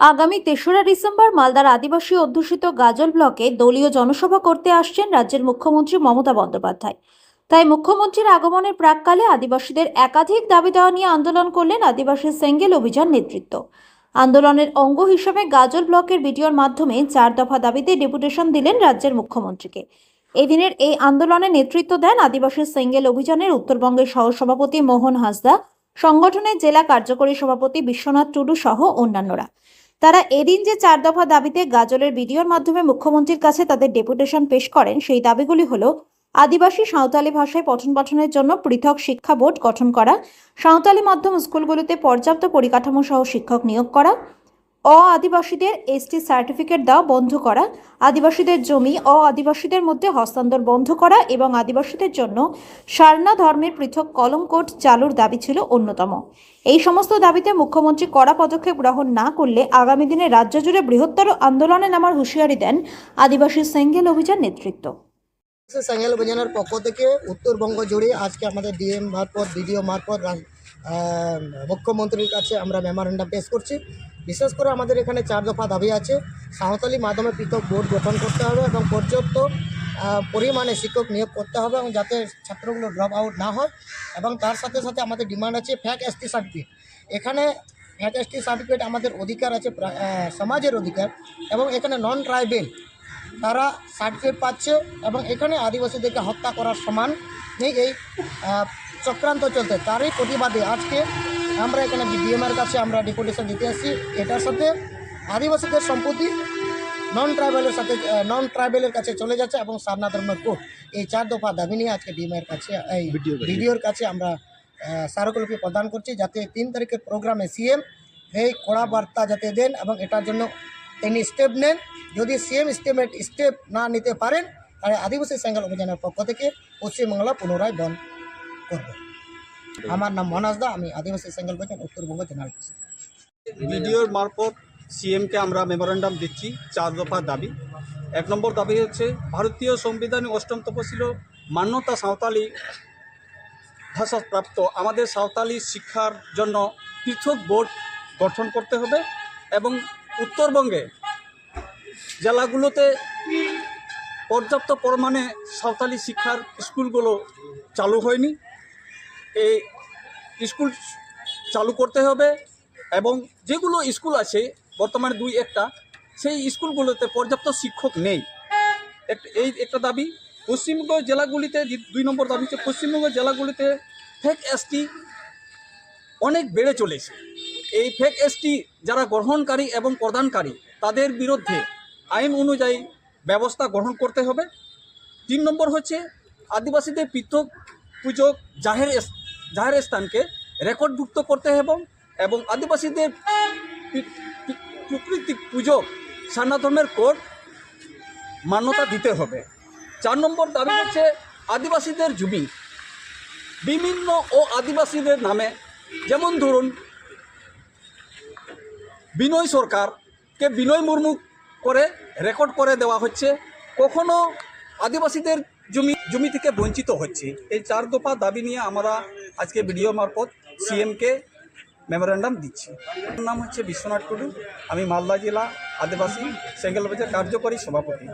আগামী তেসরা ডিসেম্বর মালদার আদিবাসী অধ্যুষিত গাজল ব্লকে দলীয় জনসভা করতে আসছেন রাজ্যের মুখ্যমন্ত্রী মমতা বন্দ্যোপাধ্যায়। তাই মুখ্যমন্ত্রীর আগমনের প্রাককালে আদিবাসীদের একাধিক দাবি দেওয়া নিয়ে আন্দোলন করলেন আদিবাসী সেঙ্গেল অভিযান নেতৃত্ব। আন্দোলনের অঙ্গ হিসেবে গাজল ব্লকের ভিডিওর মাধ্যমে চার দফা দাবিতে ডেপুটেশন দিলেন রাজ্যের মুখ্যমন্ত্রীকে। এদিনের এই আন্দোলনে নেতৃত্ব দেন আদিবাসী সেঙ্গেল অভিযানের উত্তরবঙ্গের সহসভাপতি মোহন হাসদা, সংগঠনের জেলা কার্যকরী সভাপতি বিশ্বনাথ টুডু সহ অন্যান্যরা। তারা এদিন যে চার দফা দাবিতে গাজলের ভিডিওর মাধ্যমে মুখ্যমন্ত্রীর কাছে তাদের ডেপুটেশন পেশ করেন, সেই দাবিগুলি হলো আদিবাসী সাঁওতালি ভাষায় পঠন পাঠনের জন্য পৃথক শিক্ষা বোর্ড গঠন করা, সাঁওতালি মাধ্যম স্কুলগুলোতে পর্যাপ্ত পরিকাঠামো সহ শিক্ষক নিয়োগ করা অ আদিবাসীদের এসটি সার্টিফিকেট দেওয়া বন্ধ করা, আদিবাসীদের জমি অ আদিবাসীদের মধ্যে হস্তান্তর বন্ধ করা এবং আদিবাসীদের জন্য সারনা ধর্মের পৃথক কলম কোড চালুর দাবি ছিল অন্যতম। এই সমস্ত দাবিতে মুখ্যমন্ত্রী কড়া পদক্ষেপ গ্রহণ না করলে আগামী দিনে রাজ্য জুড়ে বৃহত্তর আন্দোলনে নামার হুঁশিয়ারি দেন আদিবাসী সেঙ্গেল অভিযান নেতৃত্ব। সাঙ্গেল অভিযানের পক্ষ থেকে উত্তরবঙ্গ জুড়ে আজকে আমাদের ডিএম মারফত, বিডিও মারফত মুখ্যমন্ত্রীর কাছে আমরা মেমোরেন্ডাম পেশ করছি। বিশেষ করে আমাদের এখানে চার দফা দাবি আছে। সাঁওতালি মাধ্যমে পৃথক বোর্ড গঠন করতে হবে এবং পর্যাপ্ত পরিমাণে শিক্ষক নিয়োগ করতে হবে এবং যাতে ছাত্রগুলো ড্রপ আউট না হয় এবং তার সাথে সাথে আমাদের ডিমান্ড আছে ফ্যাক এসটি সার্টিফিকেট এখানে ফ্যাক এসটি সার্টিফিকেট আমাদের অধিকার আছে সমাজের অধিকার এবং এখানে নন ট্রাইবেল তারা সার্টিফিকেট পাচ্ছে এবং এখানে আদিবাসীদেরকে হত্যা করার সমান এই চক্রান্ত চলতে। তারই প্রতিবাদে আজকে আমরা এখানে ডিএমের কাছে আমরা ডেপুটেশন দিতে আসছি। এটার সাথে আদিবাসীদের সম্পত্তি নন ট্রাইবেলের সাথে নন ট্রাইবেলের কাছে চলে যাচ্ছে এবং সারনা ধর্মের কোর্ট এই চার দফা দাবি নিয়ে আজকে ডিএমের কাছে এই ভিডিওর কাছে আমরা স্মারকলিপি প্রদান করছি যাতে তিন তারিখের প্রোগ্রামে সিএম এই কড়া বার্তা যাতে দেন এবং এটার জন্য তিনি স্টেপ নেন। যদি সিএম স্টেমেট স্টেপ না নিতে পারেন তাহলে আদিবাসী সেঙ্গেল অভিযানের পক্ষ থেকে পশ্চিমবাংলা পুনরায় বন্ধ। করব। আমার নাম মনাজ দা, আমি আদিবাসী সেঙ্গেল অভিযান উত্তরবঙ্গ জেনারেল। ভিডিওর মারফত সিএমকে আমরা মেমোরেন্ডাম দিচ্ছি, চার দফা দাবি। এক নম্বর দাবি হচ্ছে, ভারতীয় সংবিধানে অষ্টম তপশিল মান্যতা সাঁওতালি ভাষাপ্রাপ্ত। আমাদের সাঁওতালি শিক্ষার জন্য পৃথক বোর্ড গঠন করতে হবে এবং উত্তরবঙ্গে জেলাগুলোতে পর্যাপ্ত পরিমাণে সাঁওতালি শিক্ষার স্কুলগুলো চালু হয়নি। এই স্কুল চালু করতে হবে এবং যেগুলো স্কুল আছে, বর্তমানে দুই একটা, সেই স্কুলগুলোতে পর্যাপ্ত শিক্ষক নেই। এই একটা দাবি, পশ্চিমবঙ্গ জেলাগুলিতে দুই নম্বর দাবি হচ্ছে, পশ্চিমবঙ্গ জেলাগুলিতে ফেক এসটি অনেক বেড়ে চলেছে। এই ফেক এসটি যারা গ্রহণকারী এবং প্রদানকারী, তাদের বিরুদ্ধে আইন অনুযায়ী ব্যবস্থা গ্রহণ করতে হবে। তিন নম্বর হচ্ছে, আদিবাসীদের পৃথক পুজো জাহের জাহের স্থানকে রেকর্ডভুক্ত করতে হবে এবং আদিবাসীদের প্রকৃতিক পুজো সারনা ধর্মের কোড মান্যতা দিতে হবে। চার নম্বর দাবি হচ্ছে আদিবাসীদের জমি বিভিন্ন ও আদিবাসীদের নামে যেমন ধরুন, বিনয় সরকারকে বিনয় মুর্মু করে রেকর্ড করে দেওয়া হচ্ছে। কখনো আদিবাসীদের জমি জমি থেকে বঞ্চিত হচ্ছে। এই চার দফা দাবি নিয়ে আমরা আজকে বিডিও মারফত সিএমকে মেমোরেন্ডাম দিচ্ছি। আমার নাম হচ্ছে বিশ্বনাথ টুডু। আমি মালদা জেলা আদিবাসী সেঙ্গেল বাজার কার্যকরী সভাপতি।